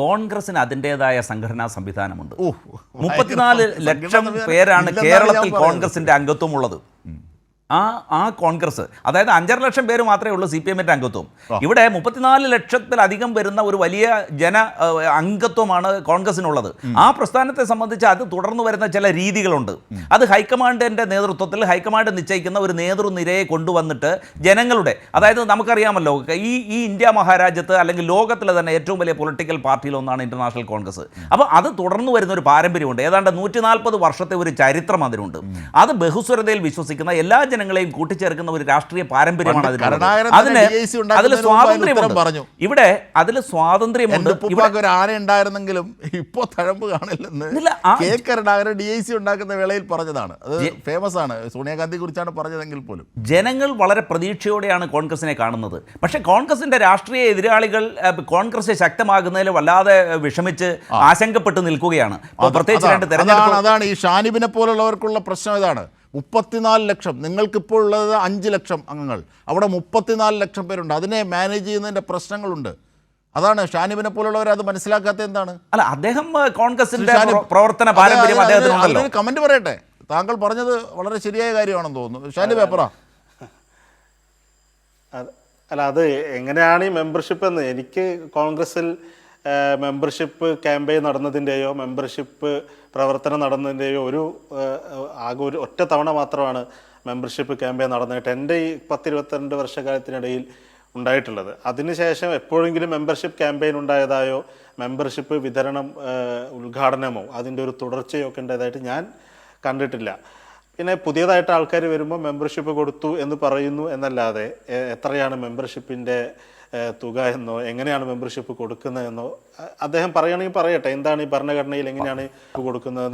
കോൺഗ്രസിന് അതിന്റെതായ സംഘടനാ സംവിധാനമുണ്ട്. മുപ്പത്തിനാല് ലക്ഷം പേരാണ് കേരളത്തിൽ കോൺഗ്രസിന്റെ അംഗത്വമുള്ളത്. ആ ആ കോൺഗ്രസ്. അതായത് അഞ്ചര ലക്ഷം പേര് മാത്രമേ ഉള്ളൂ സി പി എമ്മിന്റെ അംഗത്വം. ഇവിടെ മുപ്പത്തിനാല് ലക്ഷത്തിലധികം വരുന്ന ഒരു വലിയ ജന അംഗത്വമാണ് കോൺഗ്രസിനുള്ളത്. ആ പ്രസ്ഥാനത്തെ സംബന്ധിച്ച് അത് തുടർന്നു വരുന്ന ചില രീതികളുണ്ട്. അത് ഹൈക്കമാൻഡിന്റെ നേതൃത്വത്തിൽ ഹൈക്കമാൻഡ് നിശ്ചയിക്കുന്ന ഒരു നേതൃനിരയെ കൊണ്ടുവന്നിട്ട് ജനങ്ങളുടെ അതായത് നമുക്കറിയാമല്ലോ ഈ ഈ ഇന്ത്യ മഹാരാജ്യത്ത് അല്ലെങ്കിൽ ലോകത്തിലെ തന്നെ ഏറ്റവും വലിയ പൊളിറ്റിക്കൽ പാർട്ടിയിലൊന്നാണ് ഇന്റർനാഷണൽ കോൺഗ്രസ്. അപ്പോൾ അത് തുടർന്നു വരുന്ന ഒരു പാരമ്പര്യമുണ്ട്. ഏതാണ്ട് നൂറ്റി നാൽപ്പത് വർഷത്തെ ഒരു ചരിത്രം അതിനുണ്ട്. അത് ബഹുസ്വരതയിൽ വിശ്വസിക്കുന്ന എല്ലാ ജനങ്ങളെയും കൂട്ടിച്ചേർക്കുന്ന ഒരു രാഷ്ട്രീയ പാരമ്പര്യമാണ് അതിന് അതിൽ അതിന് ഉത്തരം സ്വാതന്ത്ര്യമുണ്ട്. പറഞ്ഞു. ഇവിടെ അതിൽ സ്വാതന്ത്ര്യമുണ്ട്. ഇവിടെ ആന ഉണ്ടായിരുന്നെങ്കിലും ഇപ്പോ തഴമ്പ് കാണില്ലെന്ന് K Karunakaran D I C ഉണ്ടാക്കുന്ന വേളയിൽ പറഞ്ഞതാണ്. അത് ഫേമസ് ആണ്. സോണിയാഗാന്ധി കുറിച്ചാണ് പറഞ്ഞതെങ്കിൽ പോലും. ജനങ്ങൾ വളരെ പ്രതീക്ഷയോടെയാണ് കോൺഗ്രസിനെ കാണുന്നത്. പക്ഷേ കോൺഗ്രസിന്റെ രാഷ്ട്രീയ എതിരാളികൾ കോൺഗ്രസ് ശക്തമാകുന്നതിൽ വല്ലാതെ വിഷമിച്ച് ആശങ്കപ്പെട്ട് നിൽക്കുകയാണ്. പ്രത്യേകിച്ച് രണ്ട് തെരഞ്ഞെടുപ്പ് അതാണ് ഈ ഷാനിബിനെ പോലുള്ളവർക്കുള്ള പ്രശ്നം ഇതാണ്. മുപ്പത്തിനാല് ലക്ഷം. നിങ്ങൾക്കിപ്പോൾ ഉള്ളത് അഞ്ച് ലക്ഷം അംഗങ്ങൾ. അവിടെ മുപ്പത്തിനാല് ലക്ഷം പേരുണ്ട്. അതിനെ മാനേജ് ചെയ്യുന്നതിന്റെ പ്രശ്നങ്ങളുണ്ട്. അതാണ് ഷാനിബിനെ പോലുള്ളവർ അത് മനസ്സിലാക്കാത്ത എന്താണ്? അല്ല അദ്ദേഹം കോൺഗ്രസിന്റെ പ്രവർത്തന പാരമ്പര്യം അദ്ദേഹത്തിനുണ്ടല്ലോ കമന്റ് പറയട്ടെ. താങ്കൾ പറഞ്ഞത് വളരെ ശരിയായ കാര്യമാണെന്ന് തോന്നുന്നു. ഷാനിബ് എപ്പറ? അല്ല അത് എങ്ങനെയാണ് ഈ മെമ്പർഷിപ്പ് എന്ന്? എനിക്ക് കോൺഗ്രസിൽ മെമ്പർഷിപ്പ് ക്യാമ്പയിൻ നടന്നതിന്റെയോ മെമ്പർഷിപ്പ് പ്രവർത്തനം നടന്നതിന്റെയോ ഒരു ആകെ ഒരു ഒറ്റ തവണ മാത്രമാണ് മെമ്പർഷിപ്പ് ക്യാമ്പയിൻ നടന്നിട്ട് എന്റെ ഈ പത്തിരുപത്തിരണ്ട് വർഷക്കാലത്തിനിടയിൽ ഉണ്ടായിട്ടുള്ളത്. അതിനുശേഷം എപ്പോഴെങ്കിലും മെമ്പർഷിപ്പ് ക്യാമ്പയിൻ ഉണ്ടായതായോ മെമ്പർഷിപ്പ് വിതരണം ഉദ്ഘാടനമോ അതിന്റെ ഒരു തുടർച്ചയോ ഒക്കെ ഉണ്ടായതായിട്ട് ഞാൻ കണ്ടിട്ടില്ല. പിന്നെ പുതിയതായിട്ട് ആൾക്കാർ വരുമ്പോൾ മെമ്പർഷിപ്പ് കൊടുത്തു എന്ന് പറയുന്നു എന്നല്ലാതെ എത്രയാണ് മെമ്പർഷിപ്പിന്റെ തുക എന്നോ എങ്ങനെയാണ് മെമ്പർഷിപ്പ് കൊടുക്കുന്നതെന്നോ അദ്ദേഹം പറയുകയാണെങ്കിൽ പറയട്ടെ എന്താണ് ഈ ഭരണഘടനയിൽ എങ്ങനെയാണ് കൊടുക്കുന്നത്?